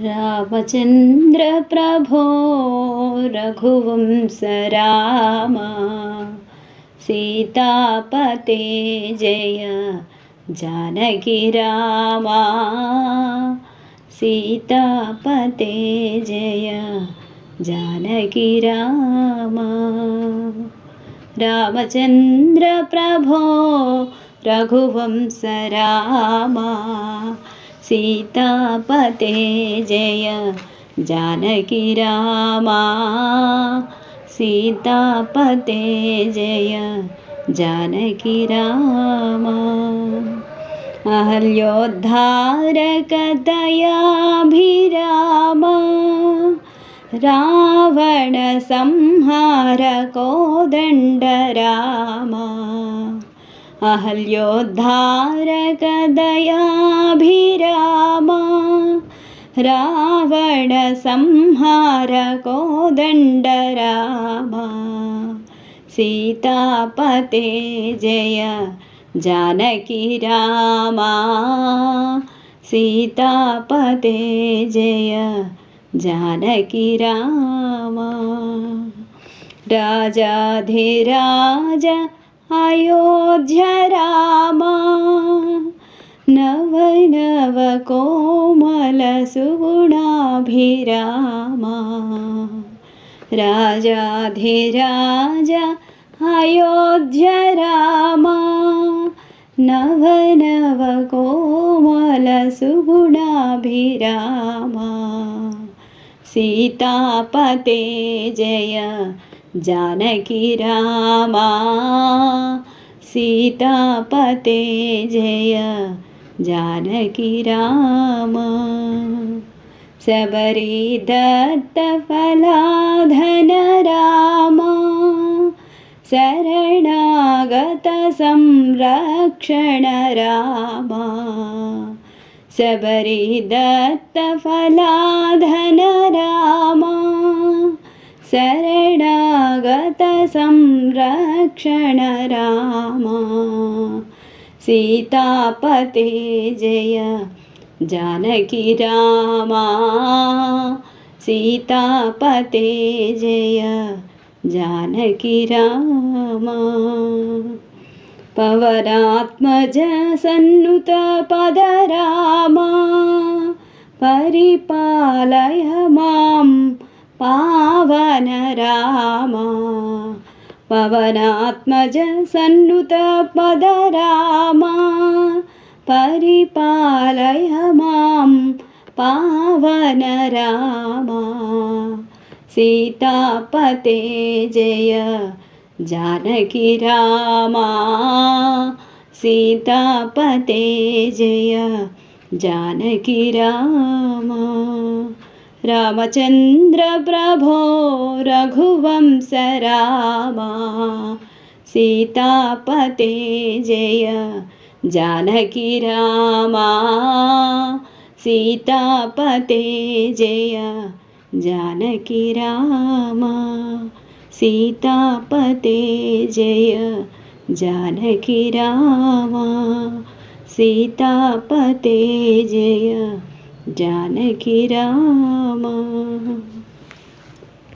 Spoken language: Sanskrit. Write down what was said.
रामचन्द्रप्रभो रघुवंस राम। सीतापते जय जानकी रामा। सीतापते जय जानकी रामा। रामचन्द्रप्रभो रघुवंस रामा സീതാപതേ ജയ ജാനകി രാമാ സീതാപതേ ജയ ജാനകി രാമ അഹല്യോദ്ധാരക ദയാഭിരാമ രാവണ സംഹാര കോദണ്ഡ രാമ അഹല്യോദ്ധാരക രാവണ സംഹാര കോദണ്ഡ രാമ. സീതാപതേ ജയ ജാനകി രാമ. സീതാപതേ ജയ ജാനകി രാമ. രാജാധിരാജ അയോധ്യ രാമ. రామా రాజాధిరాజ అయోధ్య రామా నవనవ కోమల సుగుణాభిరామా సీతాపతే జయ జానకి రామా సీతాపతే జయ జానకి రామా. रामा शरणागतसंरक्षण रामा सबरीदत्तफलाधन रामा शरणागतसंरक्षण रामा सीतापते जय जानकी रामा सीतापते जय जानकी रामा। पवनात्मज सन्नुतपदरामा परिपालय मां पावन रामा पवनात्मज सन्नुतपदरामा परिपालय मां पावन रामा सीतापते जय जानकी रामा सीतापते जय जानकी रामा रामचन्द्रप्रभो रघुवंश रामा सीतापते जय జానకి రామా సీతాపతే జయ జానకి రామా సీతాపతే జయ జానకి రామా సీతాపతే జయ జానకి రామా